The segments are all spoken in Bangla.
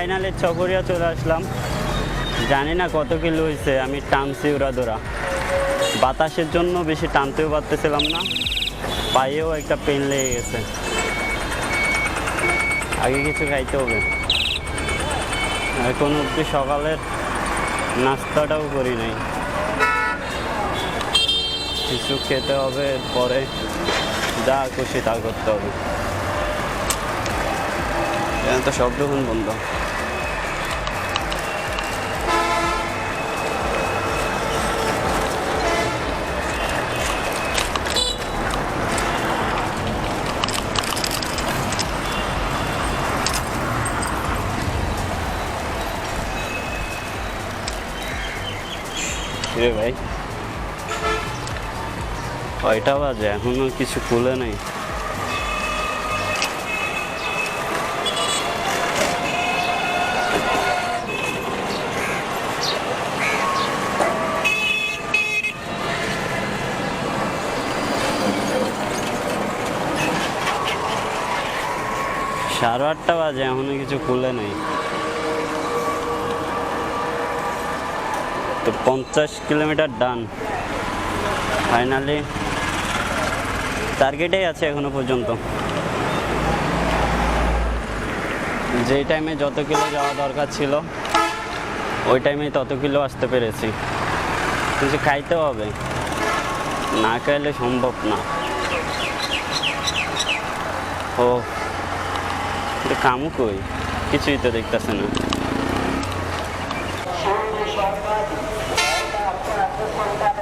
ফাইনালে চকরিয়া চলে আসলাম। জানি না কত কিলো হয়েছে আমি টানছি উড়া দৌড়া। বাতাসের জন্য বেশি টানতেও পারতেছিলাম না। পায়েও একটা পেন লেগে গেছে। আগে কিছু খাইতে হবে। এখন অব্দি সকালের নাস্তাটাও করি নাই। কিছু খেতে হবে, পরে যা খুশি তা করতে হবে। তো সব দোকান বন্ধ। রে ভাই। কয়টা বাজে? এখনও কিছু খুলে নাই। সাড়ে আটটা বাজে, এখনও কিছু খুলে নাই। তো পঞ্চাশ কিলোমিটার ডান। ফাইনালি টার্গেটেই আছে এখনও পর্যন্ত। যেই টাইমে যত কিলো যাওয়া দরকার ছিল, ওই টাইমে তত কিলো আসতে পেরেছি। কিছু খাইতে হবে, না খাইলে সম্ভব না। ও কিন্তু কামু কই? কিছুই তো দেখতেছে না।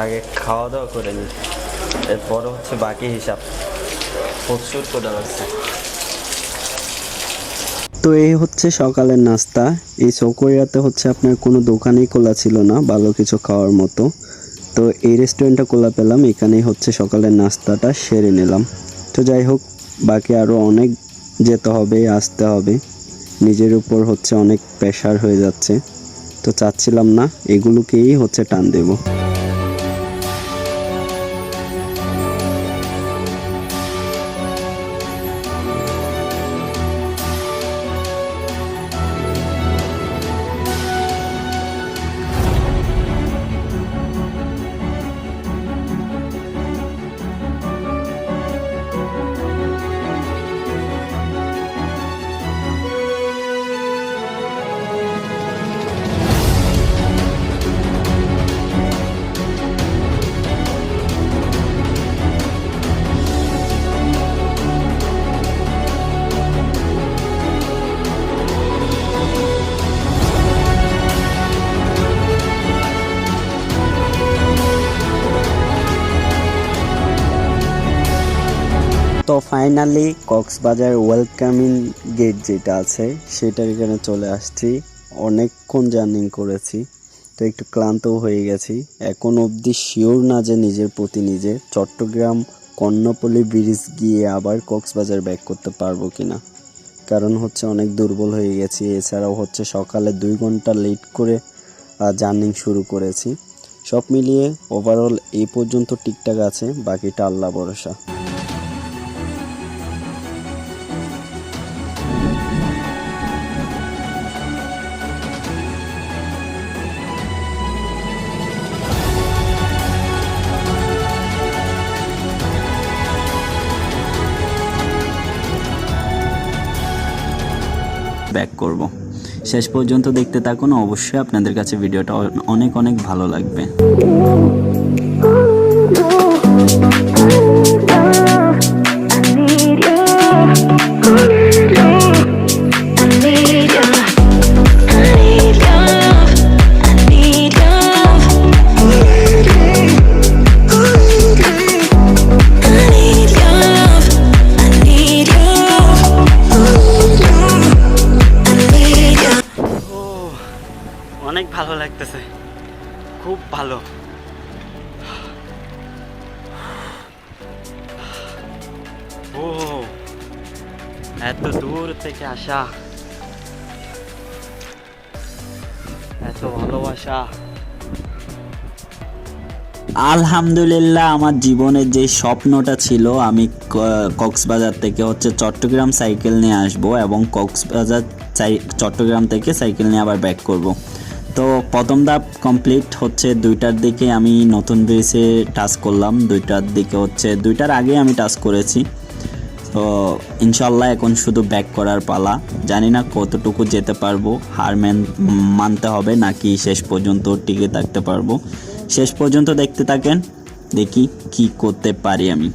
আগে খাওয়া দাওয়া করে নিই এরপরে হচ্ছে বাকি হিসাব। প্রচুর করে লাগছে? তো এই হচ্ছে সকালের নাস্তা। এই চকরিয়াতে হচ্ছে আপনার কোনো দোকানেই খোলা ছিল না, ভালো কিছু খাওয়ার মতো। তো এই রেস্টুরেন্টটা খোলা পেলাম, এখানেই হচ্ছে সকালের নাস্তাটা সেরে নিলাম। তো যাই হোক, বাকি আরও অনেক যেতে হবে, আসতে হবে। নিজের উপর হচ্ছে অনেক প্রেশার হয়ে যাচ্ছে। তো চাচ্ছিলাম না, এগুলোকেই হচ্ছে টান দেবো। ফাইনালি কক্সবাজার ওয়েলকামিং গেট যেটা আছে, সেটার এখানে চলে আসছি। অনেকক্ষণ জার্নিং করেছি, তো একটু ক্লান্তও হয়ে গেছি। এখন অবধি শিওর না যে নিজের প্রতি নিজে চট্টগ্রাম কর্ণপল্লী ব্রিজ গিয়ে আবার কক্সবাজার ব্যাক করতে পারব কিনা? কারণ হচ্ছে অনেক দুর্বল হয়ে গেছি। এছাড়াও হচ্ছে সকালে দুই ঘণ্টা লেট করে জার্নিং শুরু করেছি। সব মিলিয়ে ওভারঅল এই পর্যন্ত ঠিকঠাক আছে, বাকিটা আল্লাহ ভরসা। ব্যাক করব শেষ পর্যন্ত দেখতে থাকুন, অবশ্যই আপনাদের কাছে ভিডিওটা অনেক অনেক ভালো লাগবে I need you. লাগতেছে। খুব ভালো। ও, এত দূর থেকে আসা। এত ভালোবাসা। আলহামদুলিল্লাহ, আমার জীবনের যে স্বপ্নটা ছিল, আমি কক্সবাজার থেকে হচ্ছে চট্টগ্রাম সাইকেল নিয়ে আসব এবং কক্সবাজার চট্টগ্রাম থেকে সাইকেল নিয়ে আবার ব্যাক করব। প্রথম ধাপ কমপ্লিট হচ্ছে দুইটার দিকে আমি নতুন ব্রিজে টাচ করলাম। দুইটার দিকে হচ্ছে, দুইটার আগে আমি টাচ করেছি। তো ইনশাল্লাহ এখন শুধু ব্যাক করার পালা। জানি না কতটুকু যেতে পারব, হার ম্যান মানতে হবে নাকি শেষ পর্যন্ত টিকে থাকতে পারব। শেষ পর্যন্ত দেখতে থাকেন, দেখি কি করতে পারি আমি।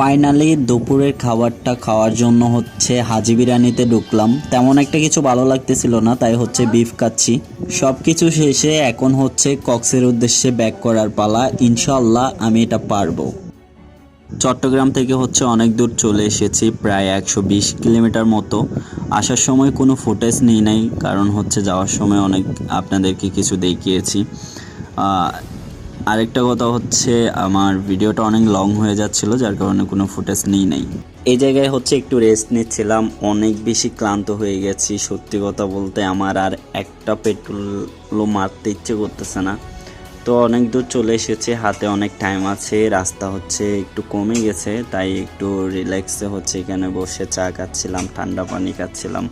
ফাইনালি দুপুরের খাবারটা খাওয়ার জন্য হচ্ছে হাজি বিরিয়ানিতে ঢুকলাম। তেমন একটা কিছু ভালো লাগতেছিল না, তাই হচ্ছে বিফ খাচ্ছি। সব কিছু শেষে এখন হচ্ছে কক্সের উদ্দেশ্যে ব্যাক করার পালা। ইনশাল্লাহ আমি এটা পারব। চট্টগ্রাম থেকে হচ্ছে অনেক দূর চলে এসেছি, প্রায় একশো বিশ কিলোমিটার মতো। আসার সময় কোনো ফুটেজ নিই নাই, কারণ হচ্ছে যাওয়ার সময় অনেক আপনাদেরকে কিছু দেখিয়েছি। আরেকটা কথা হচ্ছে, আমার ভিডিওটা অনেক লং হয়ে যাচ্ছিল, যার কারণে কোনো ফুটেজ নেই নাই। এই জায়গায় হচ্ছে একটু রেস্ট নিচ্ছিলাম, অনেক বেশি ক্লান্ত হয়ে গেছি, সত্যি কথা বলতে আমার আর একটা পেট্রোলও মারতে ইচ্ছে করতেছে না। তো অনেক দূর চলে এসেছে, হাতে অনেক টাইম আছে, রাস্তা হচ্ছে একটু কমে গেছে, তাই একটু রিল্যাক্সে হচ্ছে এখানে বসে চা খাচ্ছিলাম, ঠান্ডা পানি খাচ্ছিলাম।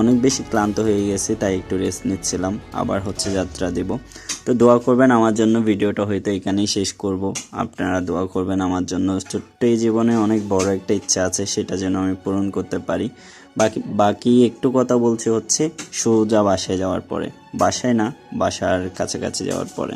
অনেক বেশি ক্লান্ত হয়ে গেছি, তাই একটু রেস্ট নিচ্ছিলাম। আবার হচ্ছে যাত্রা দেব। তো দোয়া করবেন আমার জন্য, ভিডিওটা হয়তো এখানেই শেষ করব। আপনারা দোয়া করবেন আমার জন্য। ছোট্ট এই জীবনে অনেক বড় একটা ইচ্ছা আছে, সেটা যেন আমি পূরণ করতে পারি। বাকি বাকি একটু কথা বলছি হচ্ছে সোজা বাসায় যাওয়ার পরে। বাসায় না, বাসার কাছাকাছি যাওয়ার পরে।